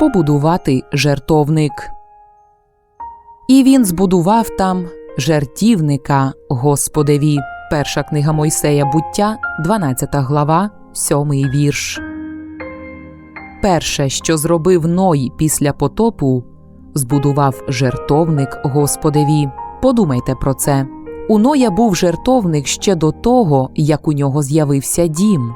побудувати жертовник. І він збудував там жертівника Господеві. Перша книга Мойсея буття, 12 глава, 7 вірш. Перше, що зробив Ной після потопу, збудував жертовник Господеві. Подумайте про це. У Ноя був жертовник ще до того, як у нього з'явився дім.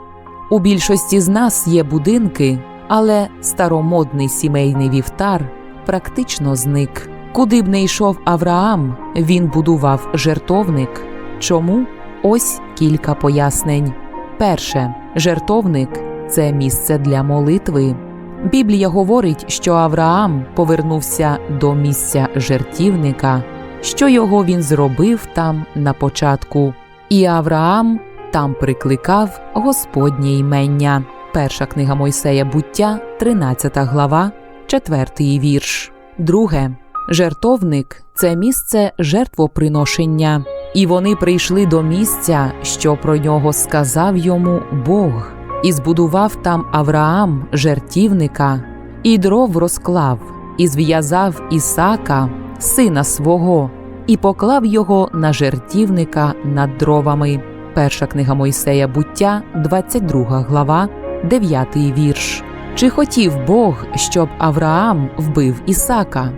У більшості з нас є будинки, але старомодний сімейний вівтар практично зник. Куди б не йшов Авраам, він будував жертовник. Чому? Ось кілька пояснень. Перше, жертовник це місце для молитви. Біблія говорить, що Авраам повернувся до місця жертівника, що його він зробив там на початку, і Авраам там прикликав Господнє імення. Перша книга Мойсея буття, 13 глава, 4 вірш. Друге, жертовник це місце жертвоприношення, і вони прийшли до місця, що про нього сказав йому Бог, і збудував там Авраам жертівника, і дров розклав, і зв'язав Ісака, сина свого, і поклав його на жертівника над дровами. Перша книга Мойсея буття, 22 глава, 9 вірш. Чи хотів Бог, щоб Авраам вбив Ісака?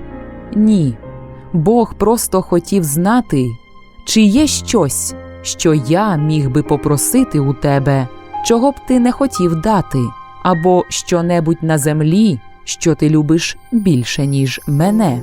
Ні. Бог просто хотів знати, чи є щось, що я міг би попросити у тебе, чого б ти не хотів дати, або що-небудь на землі, що ти любиш більше, ніж мене.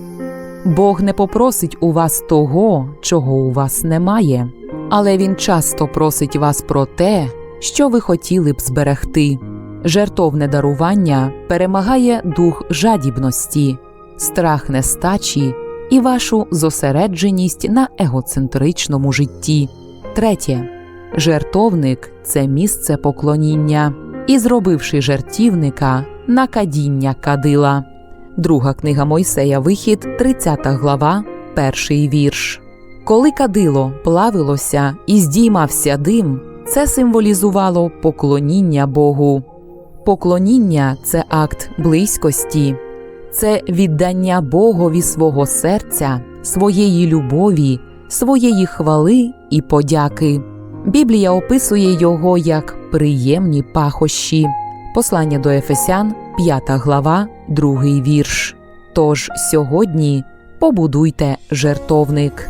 Бог не попросить у вас того, чого у вас немає, але Він часто просить вас про те, що ви хотіли б зберегти. Жертовне дарування перемагає дух жадібності, страх нестачі і вашу зосередженість на егоцентричному житті. Третє. Жертовник це місце поклоніння, і зробивши жертівника на кадіння кадила. Друга книга Мойсея Вихід, 30 глава, перший вірш. Коли кадило плавилося і здіймався дим, це символізувало поклоніння Богу. Поклоніння це акт близькості, це віддання Богові свого серця, своєї любові, своєї хвали і подяки. Біблія описує його як приємні пахощі. Послання до Ефесян, 5 глава, 2 вірш. Тож сьогодні побудуйте жертовник.